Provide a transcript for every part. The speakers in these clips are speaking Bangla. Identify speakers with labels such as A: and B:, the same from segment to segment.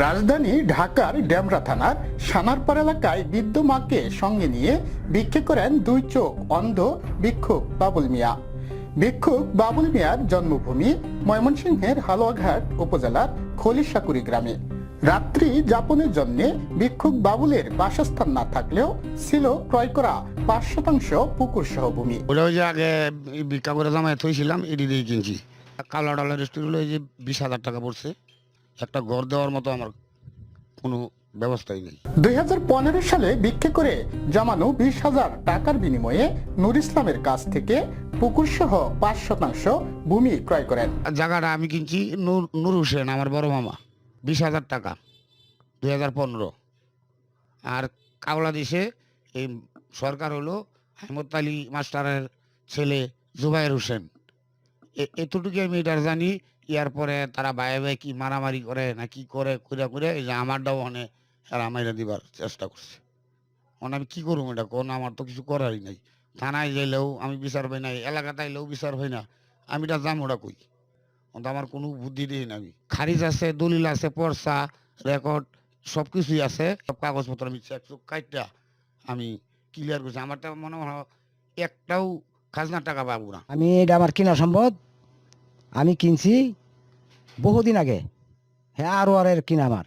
A: রাজধানী ঢাকার ডেমরা থানার সানারপাড় এলাকায় বৃদ্ধ মাকে সঙ্গে নিয়ে ভিক্ষে করেন দুই চোখ অন্ধ ভিক্ষুক বাবুল মিয়া। ভিক্ষুক বাবুল মিয়ার জন্মভূমি ময়মনসিংহের হালুয়াঘাট উপজেলার খলিশাকুড়ি গ্রামে। রাত্রি যাপনের জন্য ভিক্ষুক বাবুলের বাসস্থান না থাকলেও ছিল ক্রয় করা পাঁচ শতাংশ পুকুর সহ ভূমি
B: ওটা ওই যে আগে ভিক্ষা করে জামায় থইছিলাম এটি দিয়ে কিনছি। কালা ডালের যে বিশ হাজার টাকা পড়ছে। একটা ঘর দেওয়ার মতো আমার কোনো ব্যবস্থাই নেই।
A: দুই হাজার পনেরো সালে বিক্ষে করে জমানো বিশ হাজার টাকার বিনিময়ে নুর ইসলামের কাছ থেকে পুকুর সহ পাঁচ শতাংশ ভূমি ক্রয় করেন।
B: জায়গাটা আমি কিনছি নূর নূর হোসেন আমার বড় মামা বিশ হাজার টাকা দুই হাজার পনেরো। আর কাওলা দেশে এই সরকার হলো হেমত আলী মাস্টারের ছেলে জুবাইর হোসেন। এতটুকু আমি এটার জানি, ইয়ার পরে তারা বায়ে বায়ে কি মারামারি করে না কি করে করে করে এই যে আমারটাও এরা মাইরা দিবার চেষ্টা করছে। মানে আমি কি করব এটা? কোন আমার তো কিছু করারই নাই। থানায় গেলেও আমি বিচার পাই নাই এলাকাতে আইলেও বিচার পাই না। আমি এটা জাম ওটা কই? কিন্তু আমার কোনো বুদ্ধি দিই না আমি। খারিজ আছে, দলিল আছে পর্সা রেকর্ড সব কিছুই আছে। সব কাগজপত্র আমি চুক কাইটা আমি ক্লিয়ার করছি। আমারটা মনে হয় একটাও খাজনার টাকা পাবো না।
C: আমি এটা আমার কিনা সম্পদ, আমি কিনছি বহুদিন আগে। হ্যাঁ আরও আর কিনা আমার।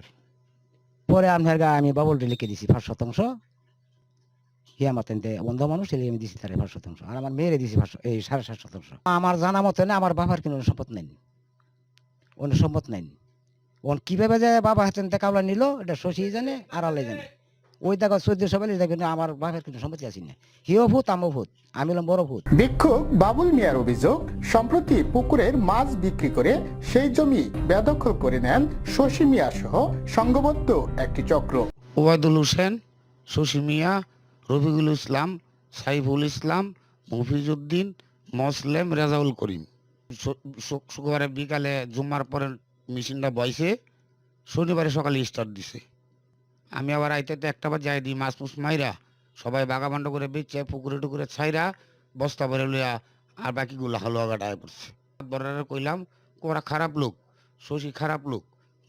C: পরে আপনার গা আমি বাবলটি লিখে দিছি, পাঁচ শতাংশ। হি আমার তেনতে বন্ধ মানুষ, এলে আমি দিছি তারে পাঁচ শতাংশ। আর আমার মেয়েরে দিছি পাঁচ এই সাড়ে সাত শতাংশ। আমার জানা মতে না, আমার বাবার কোনো সম্পদ নেই। অন্য সম্পদ নেই। ওন কীভাবে যায় বাবা হাতেন তে কাউলা নিল, এটা শশী জানে আর আলে জানে। ওই দেখো চোদ্দ সবাই দেখে আমার বাবার কোনো সম্পত্তি আছে না। হিও ভূত আমও ভূত আমি হলাম বড় ভূত।
A: ভিক্ষুক বাবুল মিয়ার অভিযোগ সম্প্রতি পুকুরের মাছ বিক্রি করে সেই জমি বেদখল করে নেন শশী মিয়া সহ সংঘবদ্ধ একটি চক্র।
B: ওবায়দুল হোসেন শশী মিয়া রফিকুল ইসলাম সাইফুল ইসলাম মফিজউদ্দিন মসলেম রেজাউল করিম। শুক্রবারে বিকালে জুম্মার পরে মেশিনটা বয়সে শনিবারে সকালে স্টার্ট দিছে। আমি আবার আইতে তো একটা বার যাই দিই মাছ মুছ মাইরা সবাই বাগাবান্ড করে বেচে পুকুরে টুকুরে ছাইরা বস্তা ভরে লইয়া আর বাকিগুলো হালুয়া গাটায় পড়ছে বড়ারে কইলাম ওরা খারাপ লোক শশী খারাপ লোক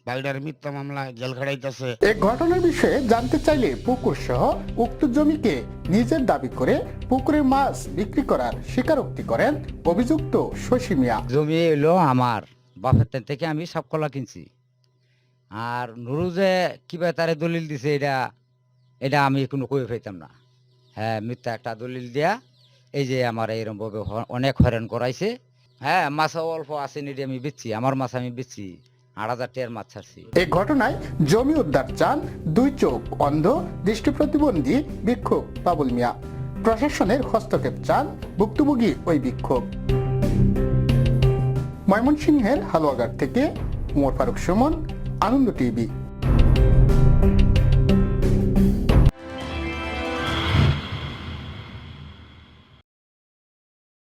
B: বাইডার মিথ্যা মামলায় জেল খাড়াইতেছে
A: এ ঘটনার বিষয়ে জানতে চাইলে পুকুর সহ উক্ত জমিকে নিজের দাবি করে পুকুরের মাছ বিক্রি করার স্বীকারোক্তি করেন অভিযুক্ত শশী মিয়া।
D: জমি এলো আমার বাপের থেকে আমি সব কলা কিনছি। আর নুরু যে কিবা তারে দলিল দিছে, এটা এটা আমি কোনো কই পাইতাম না। হ্যাঁ মিথ্যা একটা দলিল দিয়া, এই যে আমার এইরকম ভাবে অনেক হয়রান করাইছে। হ্যাঁ মাছও অল্প আছে নিডি আমি বেচছি, আমার মাছ আমি বেচছি, আট হাজার টিয়ার মাছ ছাড়ছি।
A: এই ঘটনায় জমি উদ্ধার চান দুই চোখ, অন্ধ দৃষ্টি প্রতিবন্ধী বিক্ষোভ বাবুল মিয়া। প্রশাসনের হস্তক্ষেপ চান ভুক্তভোগী ওই বিক্ষোভ ময়মনসিংহের হালুয়াঘাট থেকে উমর ফারুক সুমন আনন্দ টিভি